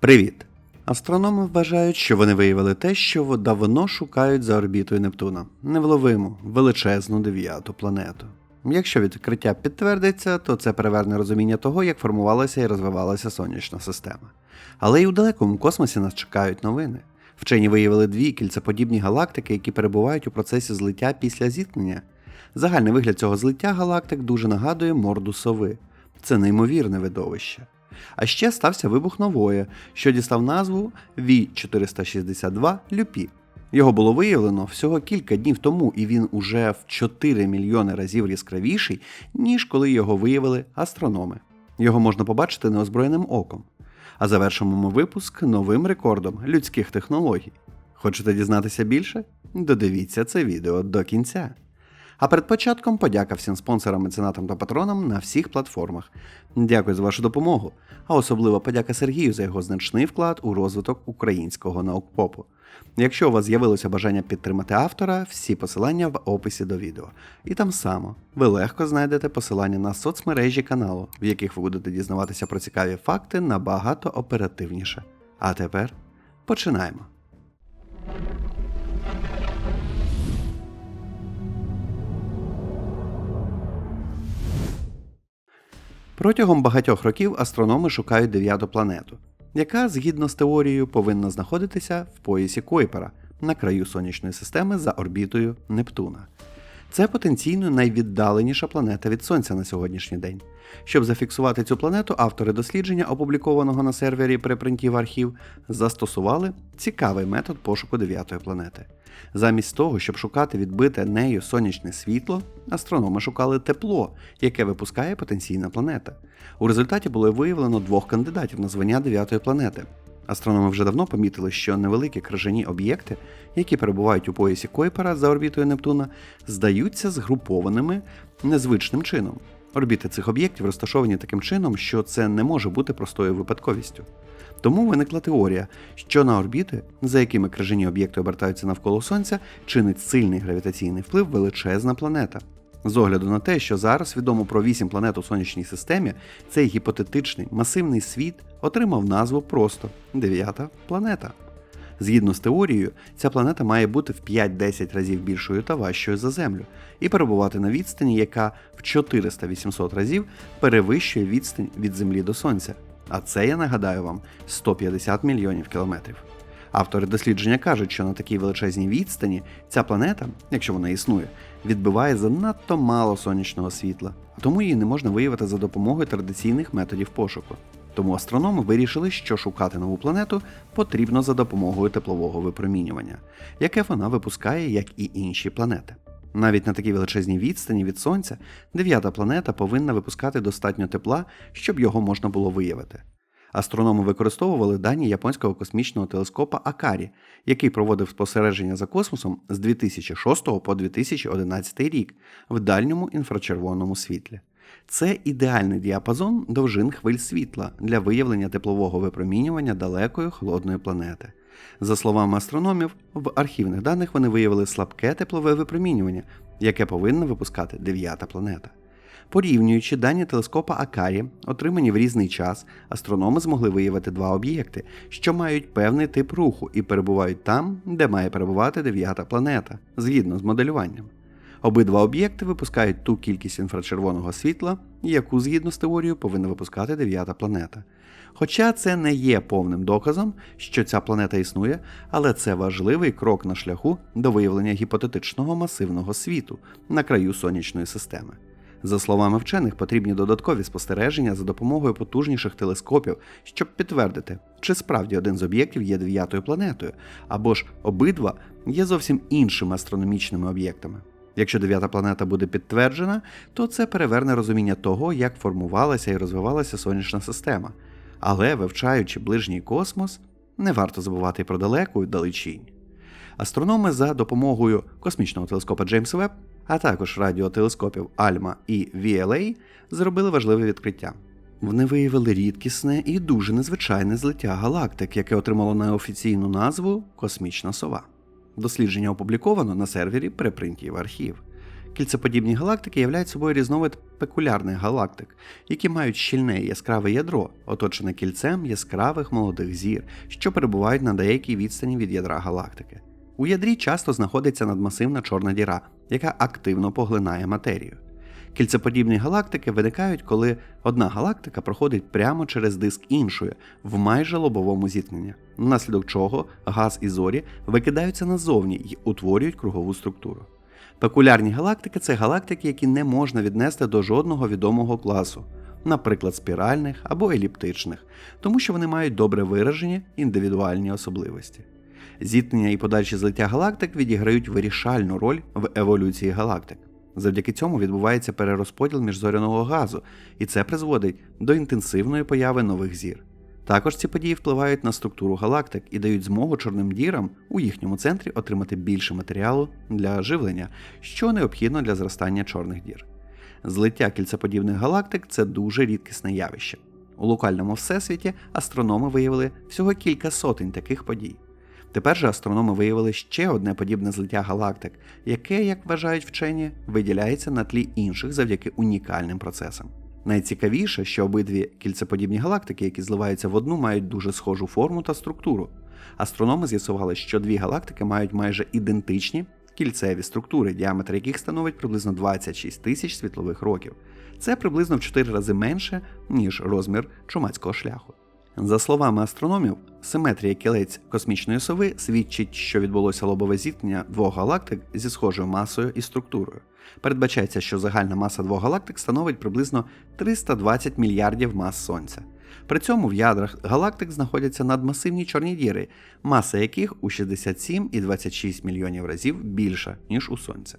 Привіт! Астрономи вважають, що вони виявили те, що давно шукають за орбітою Нептуна невловиму, величезну дев'яту планету. Якщо відкриття підтвердиться, то це переверне розуміння того, як формувалася і розвивалася сонячна система. Але й у далекому космосі нас чекають новини. Вчені виявили дві кільцеподібні галактики, які перебувають у процесі злиття після зіткнення. Загальний вигляд цього злиття галактик дуже нагадує морду сови. Це неймовірне видовище. А ще стався вибух нової, що дістав назву V462 Люпі. Його було виявлено всього кілька днів тому, і він уже в 4 мільйони разів яскравіший, ніж коли його виявили астрономи. Його можна побачити неозброєним оком. А завершимо ми випуск новим рекордом людських технологій. Хочете дізнатися більше? Додивіться це відео до кінця. А перед початком подяка всім спонсорам, меценатам та патронам на всіх платформах. Дякую за вашу допомогу, а особливо подяка Сергію за його значний вклад у розвиток українського наукпопу. Якщо у вас з'явилося бажання підтримати автора, всі посилання в описі до відео. І там само ви легко знайдете посилання на соцмережі каналу, в яких ви будете дізнаватися про цікаві факти набагато оперативніше. А тепер починаємо. Протягом багатьох років астрономи шукають дев'яту планету, яка, згідно з теорією, повинна знаходитися в поясі Койпера на краю сонячної системи за орбітою Нептуна. Це потенційно найвіддаленіша планета від Сонця на сьогоднішній день. Щоб зафіксувати цю планету, автори дослідження, опублікованого на сервері препринтів архів, застосували цікавий метод пошуку дев'ятої планети. Замість того, щоб шукати відбите нею сонячне світло, астрономи шукали тепло, яке випускає потенційна планета. У результаті було виявлено двох кандидатів на звання дев'ятої планети. Астрономи вже давно помітили, що невеликі крижані об'єкти, які перебувають у поясі Койпера за орбітою Нептуна, здаються згрупованими незвичним чином. Орбіти цих об'єктів розташовані таким чином, що це не може бути простою випадковістю. Тому виникла теорія, що на орбіти, за якими крижані об'єкти обертаються навколо Сонця, чинить сильний гравітаційний вплив величезна планета. З огляду на те, що зараз відомо про вісім планет у сонячній системі, цей гіпотетичний масивний світ отримав назву просто дев'ята планета. Згідно з теорією, ця планета має бути в 5-10 разів більшою та важчою за Землю і перебувати на відстані, яка в 400-800 разів перевищує відстань від Землі до Сонця. А це, я нагадаю вам, 150 мільйонів кілометрів. Автори дослідження кажуть, що на такій величезній відстані ця планета, якщо вона існує, відбиває занадто мало сонячного світла, тому її не можна виявити за допомогою традиційних методів пошуку. Тому астрономи вирішили, що шукати нову планету потрібно за допомогою теплового випромінювання, яке вона випускає, як і інші планети. Навіть на такій величезній відстані від Сонця дев'ята планета повинна випускати достатньо тепла, щоб його можна було виявити. Астрономи використовували дані японського космічного телескопа Акарі, який проводив спостереження за космосом з 2006 по 2011 рік в дальньому інфрачервоному світлі. Це ідеальний діапазон довжин хвиль світла для виявлення теплового випромінювання далекої холодної планети. За словами астрономів, в архівних даних вони виявили слабке теплове випромінювання, яке повинна випускати дев'ята планета. Порівнюючи дані телескопа Акарі, отримані в різний час, астрономи змогли виявити два об'єкти, що мають певний тип руху і перебувають там, де має перебувати дев'ята планета, згідно з моделюванням. Обидва об'єкти випускають ту кількість інфрачервоного світла, яку згідно з теорією повинна випускати дев'ята планета. Хоча це не є повним доказом, що ця планета існує, але це важливий крок на шляху до виявлення гіпотетичного масивного світу на краю сонячної системи. За словами вчених, потрібні додаткові спостереження за допомогою потужніших телескопів, щоб підтвердити, чи справді один з об'єктів є дев'ятою планетою, або ж обидва є зовсім іншими астрономічними об'єктами. Якщо дев'ята планета буде підтверджена, то це переверне розуміння того, як формувалася і розвивалася сонячна система. Але вивчаючи ближній космос, не варто забувати про далеку і далечінь. Астрономи за допомогою космічного телескопа Джеймс Веб, а також радіотелескопів Альма і VLA зробили важливе відкриття. Вони виявили рідкісне і дуже незвичайне злиття галактик, яке отримало неофіційну назву Космічна сова. Дослідження опубліковано на сервері препринтів архів. Кільцеподібні галактики являють собою різновид пекулярних галактик, які мають щільне яскраве ядро, оточене кільцем яскравих молодих зір, що перебувають на деякій відстані від ядра галактики. У ядрі часто знаходиться надмасивна чорна діра, яка активно поглинає матерію. Кільцеподібні галактики виникають, коли одна галактика проходить прямо через диск іншої в майже лобовому зіткненні, внаслідок чого газ і зорі викидаються назовні і утворюють кругову структуру. Пекулярні галактики це галактики, які не можна віднести до жодного відомого класу, наприклад, спіральних або еліптичних, тому що вони мають добре виражені індивідуальні особливості. Зіткнення і подальші злиття галактик відіграють вирішальну роль в еволюції галактик. Завдяки цьому відбувається перерозподіл міжзоряного газу, і це призводить до інтенсивної появи нових зір. Також ці події впливають на структуру галактик і дають змогу чорним дірам у їхньому центрі отримати більше матеріалу для живлення, що необхідно для зростання чорних дір. Злиття кільцеподібних галактик це дуже рідкісне явище. У локальному всесвіті астрономи виявили всього кілька сотень таких подій. Тепер же астрономи виявили ще одне подібне злиття галактик, яке, як вважають вчені, виділяється на тлі інших завдяки унікальним процесам. Найцікавіше, що обидві кільцеподібні галактики, які зливаються в одну, мають дуже схожу форму та структуру. Астрономи з'ясували, що дві галактики мають майже ідентичні кільцеві структури, діаметр яких становить приблизно 26 тисяч світлових років. Це приблизно в 4 рази менше, ніж розмір чумацького шляху. За словами астрономів, симетрія кілець космічної сови свідчить, що відбулося лобове зіткнення двох галактик зі схожою масою і структурою. Передбачається, що загальна маса двох галактик становить приблизно 320 мільярдів мас Сонця. При цьому в ядрах галактик знаходяться надмасивні чорні діри, маса яких у 67 і 26 мільйонів разів більша, ніж у Сонця.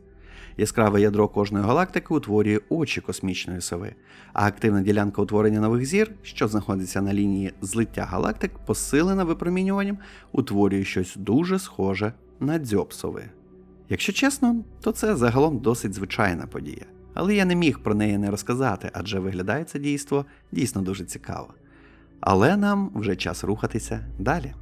Яскраве ядро кожної галактики утворює очі космічної сови, а активна ділянка утворення нових зір, що знаходиться на лінії злиття галактик, посилена випромінюванням, утворює щось дуже схоже на дзьоб сови. Якщо чесно, то це загалом досить звичайна подія. Але я не міг про неї не розказати, адже виглядає це дійство дійсно дуже цікаво. Але нам вже час рухатися далі.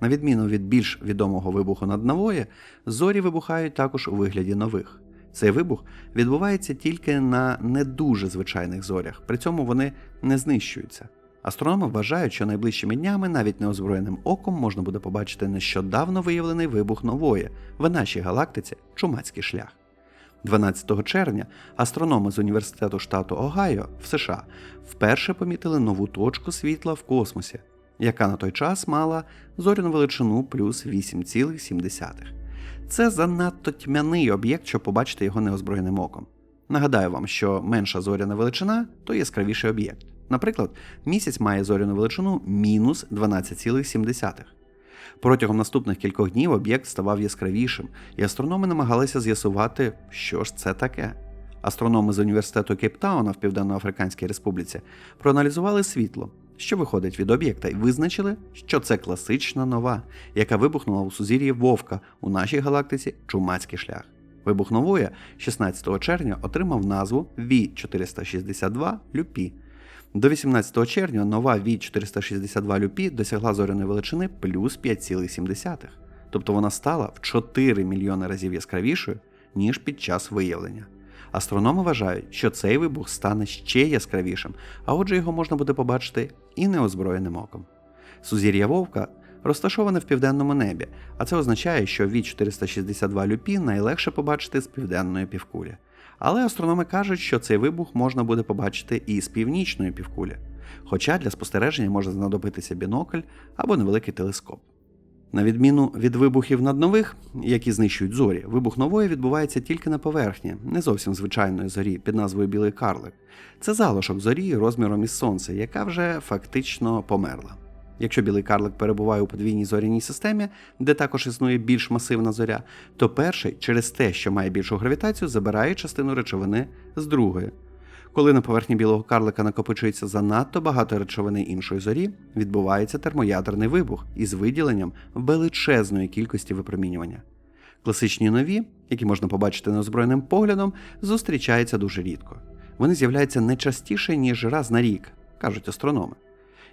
На відміну від більш відомого вибуху над Навої, зорі вибухають також у вигляді нових. Цей вибух відбувається тільки на не дуже звичайних зорях, при цьому вони не знищуються. Астрономи вважають, що найближчими днями навіть неозброєним оком можна буде побачити нещодавно виявлений вибух нової в нашій галактиці Чумацький шлях. 12 червня астрономи з університету штату Огайо в США вперше помітили нову точку світла в космосі, яка на той час мала зоряну величину плюс 8,7. Це занадто тьмяний об'єкт, щоб побачити його неозброєним оком. Нагадаю вам, що менша зоряна величина то яскравіший об'єкт. Наприклад, місяць має зоряну величину мінус 12,7. Протягом наступних кількох днів об'єкт ставав яскравішим, і астрономи намагалися з'ясувати, що ж це таке. Астрономи з університету Кейптауна в Південно-Африканській Республіці проаналізували світло, що виходить від об'єкта, і визначили, що це класична нова, яка вибухнула у сузір'ї Вовка у нашій галактиці Чумацький шлях. Вибух нової 16 червня отримав назву V462 Люпі. До 18 червня нова V462 Люпі досягла зоряної величини плюс 5,7, тобто вона стала в 4 мільйони разів яскравішою, ніж під час виявлення. Астрономи вважають, що цей вибух стане ще яскравішим, а отже його можна буде побачити і неозброєним оком. Сузір'я Вовка розташоване в південному небі, а це означає, що від 462 люпі найлегше побачити з південної півкулі. Але астрономи кажуть, що цей вибух можна буде побачити і з північної півкулі, хоча для спостереження може знадобитися бінокль або невеликий телескоп. На відміну від вибухів наднових, які знищують зорі, вибух нової відбувається тільки на поверхні, не зовсім звичайної зорі під назвою Білий карлик. Це залишок зорі розміром із сонце, яка вже фактично померла. Якщо білий карлик перебуває у подвійній зоряній системі, де також існує більш масивна зоря, то перший через те, що має більшу гравітацію, забирає частину речовини з другої. Коли на поверхні білого карлика накопичується занадто багато речовини іншої зорі, відбувається термоядерний вибух із виділенням величезної кількості випромінювання. Класичні нові, які можна побачити неозброєним поглядом, зустрічаються дуже рідко. Вони з'являються не частіше, ніж раз на рік, кажуть астрономи.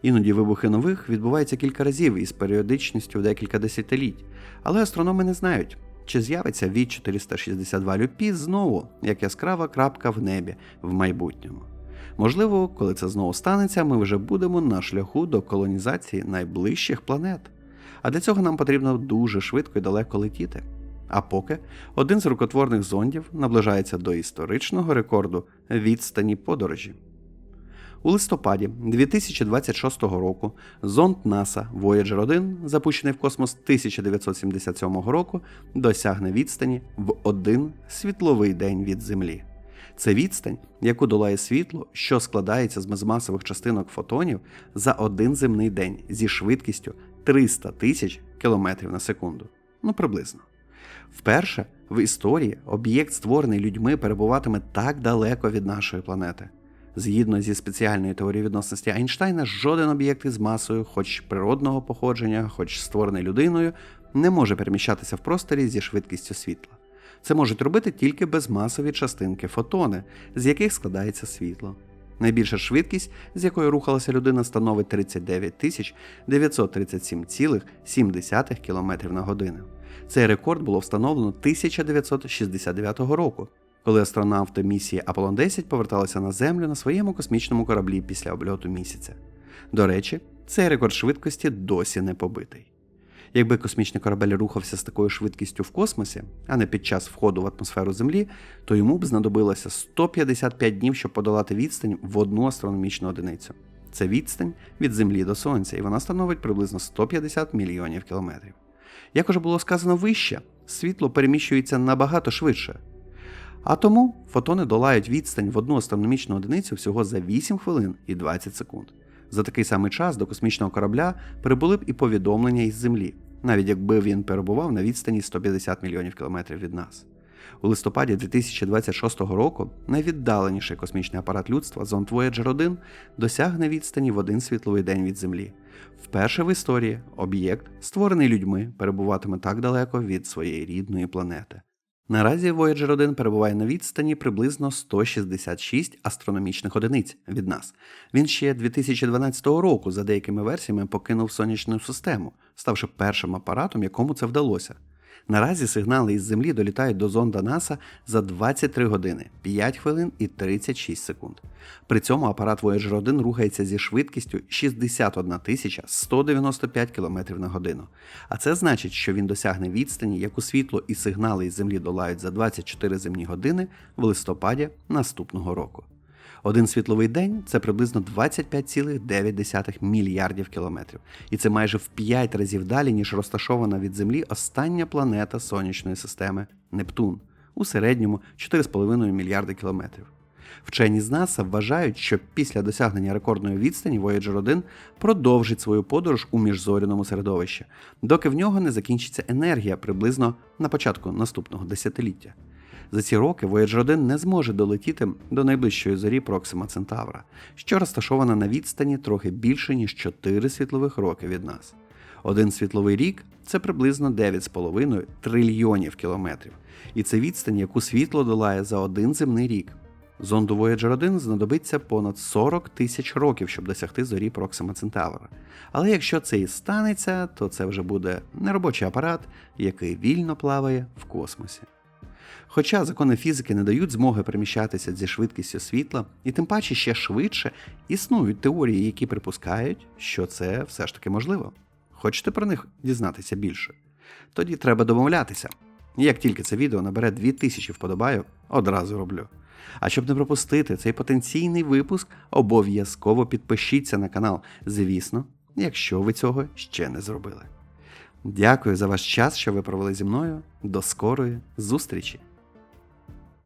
Іноді вибухи нових відбуваються кілька разів із періодичністю в декілька десятиліть, але астрономи не знають, чи з'явиться від 462 Люпі знову як яскрава крапка в небі в майбутньому. Можливо, коли це знову станеться, ми вже будемо на шляху до колонізації найближчих планет. А для цього нам потрібно дуже швидко і далеко летіти. А поки один з рукотворних зондів наближається до історичного рекорду відстані подорожі. У листопаді 2026 року зонд НАСА Voyager 1, запущений в космос 1977 року, досягне відстані в один світловий день від Землі. Це відстань, яку долає світло, що складається з безмасових частинок фотонів за один земний день зі швидкістю 300 тисяч кілометрів на секунду. Ну приблизно. Вперше в історії об'єкт, створений людьми, перебуватиме так далеко від нашої планети. Згідно зі спеціальною теорією відносності Айнштайна, жоден об'єкт із масою, хоч природного походження, хоч створений людиною, не може переміщатися в просторі зі швидкістю світла. Це можуть робити тільки безмасові частинки фотони, з яких складається світло. Найбільша швидкість, з якою рухалася людина, становить 39 тисяч 937,7 км на годину. Цей рекорд було встановлено 1969 року, коли астронавти місії Аполлон 10 поверталися на Землю на своєму космічному кораблі після обльоту місяця. До речі, цей рекорд швидкості досі не побитий. Якби космічний корабель рухався з такою швидкістю в космосі, а не під час входу в атмосферу Землі, то йому б знадобилося 155 днів, щоб подолати відстань в одну астрономічну одиницю. Це відстань від Землі до Сонця, і вона становить приблизно 150 мільйонів кілометрів. Як уже було сказано вище, світло переміщується набагато швидше. А тому фотони долають відстань в одну астрономічну одиницю всього за 8 хвилин і 20 секунд. За такий самий час до космічного корабля прибули б і повідомлення із Землі, навіть якби він перебував на відстані 150 мільйонів кілометрів від нас. У листопаді 2026 року найвіддаленіший космічний апарат людства зонд Voyager 1 досягне відстані в один світловий день від Землі. Вперше в історії об'єкт, створений людьми, перебуватиме так далеко від своєї рідної планети. Наразі Voyager 1 перебуває на відстані приблизно 166 астрономічних одиниць від нас. Він ще 2012 року, за деякими версіями, покинув сонячну систему, ставши першим апаратом, якому це вдалося. Наразі сигнали із Землі долітають до зонда НАСА за 23 години, 5 хвилин і 36 секунд. При цьому апарат Voyager 1 рухається зі швидкістю 61 195 км на годину. А це значить, що він досягне відстані, яку світло і сигнали із Землі долають за 24 земні години в листопаді наступного року. Один світловий день це приблизно 25,9 мільярдів кілометрів, і це майже в 5 разів далі, ніж розташована від Землі остання планета сонячної системи Нептун у середньому 4,5 мільярди кілометрів. Вчені з НАСА вважають, що після досягнення рекордної відстані Voyager 1 продовжить свою подорож у міжзоряному середовищі, доки в нього не закінчиться енергія приблизно на початку наступного десятиліття. За ці роки Voyager 1 не зможе долетіти до найближчої зорі Проксима Центавра, що розташована на відстані трохи більше, ніж 4 світлових роки від нас. Один світловий рік це приблизно 9,5 трильйонів кілометрів, і це відстань, яку світло долає за один земний рік. Зонду Voyager 1 знадобиться понад 40 тисяч років, щоб досягти зорі Проксима Центавра. Але якщо це і станеться, то це вже буде неробочий апарат, який вільно плаває в космосі. Хоча закони фізики не дають змоги переміщатися зі швидкістю світла, і тим паче ще швидше існують теорії, які припускають, що це все ж таки можливо. Хочете про них дізнатися більше? Тоді треба домовлятися. Як тільки це відео набере 2000 вподобайок, одразу роблю. А щоб не пропустити цей потенційний випуск, обов'язково підпишіться на канал, звісно, якщо ви цього ще не зробили. Дякую за ваш час, що ви провели зі мною. До скорої зустрічі!